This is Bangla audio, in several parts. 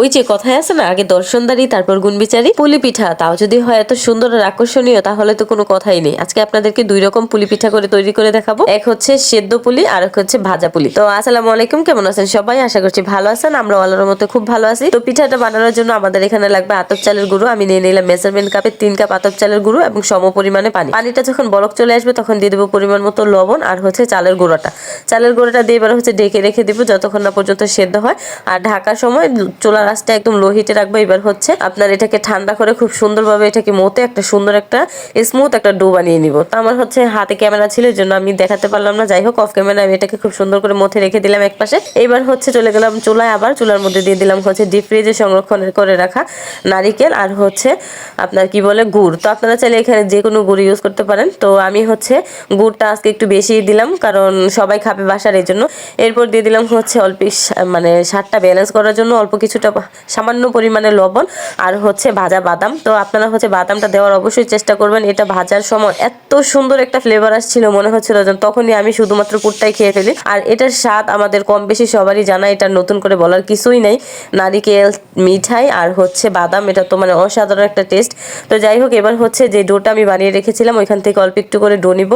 ওই যে কথায় আছে না, আগে দর্শনদারি, তারপর গুণবিচারি পুলি পিঠা তাও যদি হয় এত সুন্দর আর আকর্ষণীয়, তাহলে তো কোনো কথাই নেই। আজকে আপনাদেরকে দুই রকম পুলি পিঠা করে তৈরি করে দেখাবো। এক হচ্ছে সেদ্ধ পুলি, আর এক হচ্ছে ভাজা পুলি। তো আসসালামু আলাইকুম, কেমন আছেন সবাই? আশা করছি ভালো আছেন আমরা আল্লাহর মতো খুব ভালো আছি। তো পিঠাটা বানানোর জন্য আমাদের এখানে লাগবে আতপ চালের গুঁড়ো। আমি নিয়ে নিলাম মেজারমেন্ট কাপে তিন কাপ আতপ চালের গুঁড়ো এবং সম পরিমাণে পানি। পানিটা যখন বলক চলে আসবে, তখন দিয়ে দেবো পরিমাণ মতো লবণ আর হচ্ছে চালের গুঁড়োটা। চালের গুঁড়োটা দিয়ে এবার হচ্ছে ডেকে রেখে দেবো, যতক্ষণ না পর্যন্ত সেদ্ধ হয়। আর ঢাকার সময় চুলার আঁচটা একদম লো হিটে রাখব, এবার হচ্ছে আপনার এটাকে ঠান্ডা করে খুব সুন্দরভাবে এটাকে মতে একটা সুন্দর একটা স্মুথ একটা ডো বানিয়ে নিব। তো আমার হচ্ছে হাতে ক্যামেরা ছিল জন্য আমি দেখাতে পারলাম না। যাই হোক অফ ক্যামেরা আমি এটাকে খুব সুন্দর করে মথে রেখে দিলাম এক পাশে। এবার হচ্ছে চলে গেলাম চুলায় আবার। চুলার মধ্যে দিয়ে দিলাম হচ্ছে ডিপ ফ্রিজে সংরক্ষণ করে রাখা নারিকেল আর হচ্ছে আপনার কি বলে গুড়। তো আপনারা চাইলে এখানে যে কোনো গুড় ইউজ করতে পারেন। তো আমি হচ্ছে গুড়টা আজকে একটু বেশি দিলাম, কারণ সবাই খাবে বাসার, এই জন্য। এরপর দিয়ে দিলাম হচ্ছে অল্প মানে সারটা ব্যালেন্স করার জন্য অল্প কিছুটা সামান্য পরিমাণে লবণ আর হচ্ছে ভাজা বাদাম। তো আপনারা হচ্ছে বাদামটা দেওয়ার অবশ্যই চেষ্টা করবেন। এটা ভাজার সময় এত সুন্দর একটা ফ্লেভার আসছিল, মনে হচ্ছিল তখনই আমি শুধুমাত্র পুরটাই খেয়ে ফেলি। আর এটার স্বাদ আমাদের কম বেশি সবারই জানা, এটা নতুন করে বলার কিছুই নেই। নারিকেল, মিঠাই আর হচ্ছে বাদাম, এটা তো মানে অসাধারণ একটা টেস্ট তো যাই হোক, এবার হচ্ছে যে ডোটা আমি বানিয়ে রেখেছিলাম, ওইখান থেকে অল্প একটু করে ডো নিব।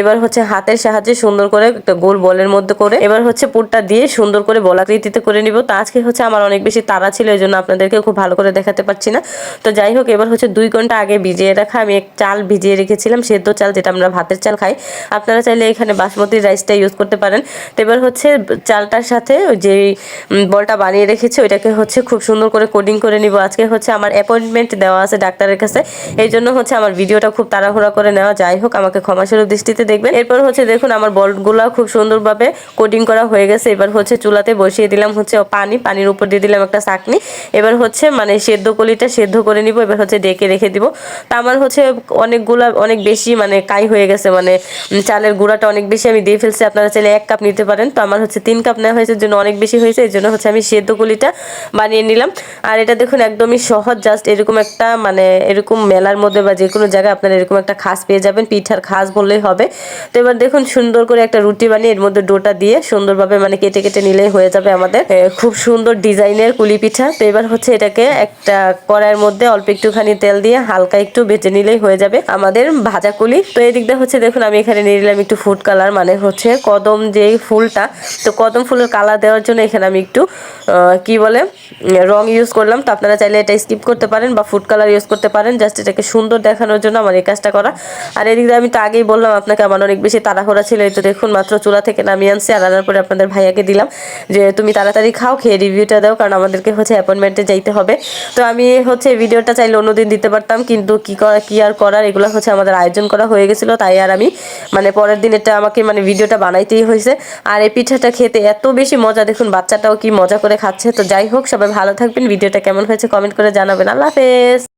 এবার হচ্ছে হাতের সাহায্যে সুন্দর করে একটা গোল বলের মধ্যে করে, এবার হচ্ছে পুরটা দিয়ে সুন্দর করে বলাকৃতিতে করে নিব। তো আজকে হচ্ছে আমার অনেক বেশি তাড়া ছিল, এই জন্য আপনাদেরকে খুব ভালো করে দেখাতে পারছি না। তো যাই হোক, এবার হচ্ছে দুই ঘণ্টা আগে ভিজিয়ে রাখা, আমি এক চাল ভিজিয়ে রেখেছিলাম, সেদ্ধ চাল, যেটা আমরা ভাতের চাল খাই। আপনারা চাইলে এখানে বাসমতি রাইসটা ইউজ করতে পারেন। তো এবার হচ্ছে চালটার সাথে যে বলটা বানিয়ে রেখেছি, ওইটাকে হচ্ছে খুব সুন্দর করে কোডিং করে নিব। আজকে হচ্ছে আমার অ্যাপয়েন্টমেন্ট দেওয়া আছে ডাক্তারের কাছে, এই জন্য হচ্ছে আমার ভিডিওটা খুব তাড়াহুড়া করে নেওয়া। যাই হোক, আমাকে ক্ষমাসুর দৃষ্টিতে দেখবেন। এরপর হচ্ছে দেখুন, আমার বলগুলো খুব সুন্দরভাবে কোডিং করা হয়ে গেছে। এবার হচ্ছে চুলাতে বসিয়ে দিলাম হচ্ছে পানি, পানির উপর দিয়ে দিলাম একটা চাকনি এবার হচ্ছে মানে সেদ্ধ কলিটা সেদ্ধ করে নিব, এবার হচ্ছে ডেকে রেখে দিব। তা আমার হচ্ছে অনেকগুলা, অনেক বেশি মানে কাই হয়ে গেছে মানে চালের গুঁড়াটা অনেক বেশি আমি দিয়ে ফেলছি। আপনারা চাইলে এক কাপ নিতে পারেন। তো আমার হচ্ছে তিন কাপ নেওয়া হয়েছে জন্য অনেক বেশি হয়েছে। এই জন্য হচ্ছে আমি সেদ্ধ কলিটা বানিয়ে নিলাম। আর এটা দেখুন একদমই সহজ, জাস্ট এরকম একটা মানে এরকম মেলার মধ্যে বা যে কোনো জায়গায় আপনারা এরকম একটা খাস পেয়ে যাবেন। পিঠার খাস বললেই হবে। তো এবার দেখুন সুন্দর করে একটা রুটি বানিয়ে এর মধ্যে ডোটা দিয়ে সুন্দরভাবে মানে কেটে কেটে নিলেই হয়ে যাবে আমাদের খুব সুন্দর ডিজাইনের কুলি পিঠা। তো এবার হচ্ছে এটাকে একটা কড়াইয়ের মধ্যে অল্প একটুখানি তেল দিয়ে হালকা একটু বেজে নিলেই হয়ে যাবে আমাদের ভাজা কুলি তো এই দিকটা হচ্ছে দেখুন, আমি এখানে নিয়ে নিলাম একটু ফুড কালার মানে হচ্ছে কদম যে ফুলটা। তো কদম ফুলের কালার দেওয়ার জন্য এখানে আমি একটু কি বলে, রং ইউজ করলাম। তো আপনারা চাইলে এটা স্কিপ করতে পারেন বা ফুড কালার ইউজ করতে পারেন। জাস্ট এটাকে সুন্দর দেখানোর জন্য আমার এই কাজটা করা। আর এদিক আমি তো আগেই বললাম আপনাকে, আমার অনেক বেশি তাড়াহুড়া ছিল। এই তো দেখুন, মাত্র চুলা থেকে নামিয়ে আনছি। আর আনার পরে আপনাদের ভাইয়াকে দিলাম যে, তুমি তাড়াতাড়ি খাও, খেয়ে রিভিউটা দাও। কারণ আমাদেরকে হচ্ছে অ্যাপয়েন্টমেন্টে যাইতে হবে। তো আমি হচ্ছে ভিডিওটা চাইলে অন্যদিন দিতে পারতাম, কিন্তু কি কী আর করার, এগুলো হচ্ছে আমাদের আয়োজন করা হয়ে গেছিল, তাই আর আমি মানে পরের দিন এটা আমাকে মানে ভিডিওটা বানাইতেই হয়েছে। আর এই পিঠাটা খেতে এত বেশি মজা, দেখুন বাচ্চাটাও কি মজা করে খাচ্ছে। তো যাই হোক, সবাই ভালো থাকবেন ভিডিওটা কেমন হয়েছে কমেন্ট করে জানাবেন। আল্লাহ হাফেজ!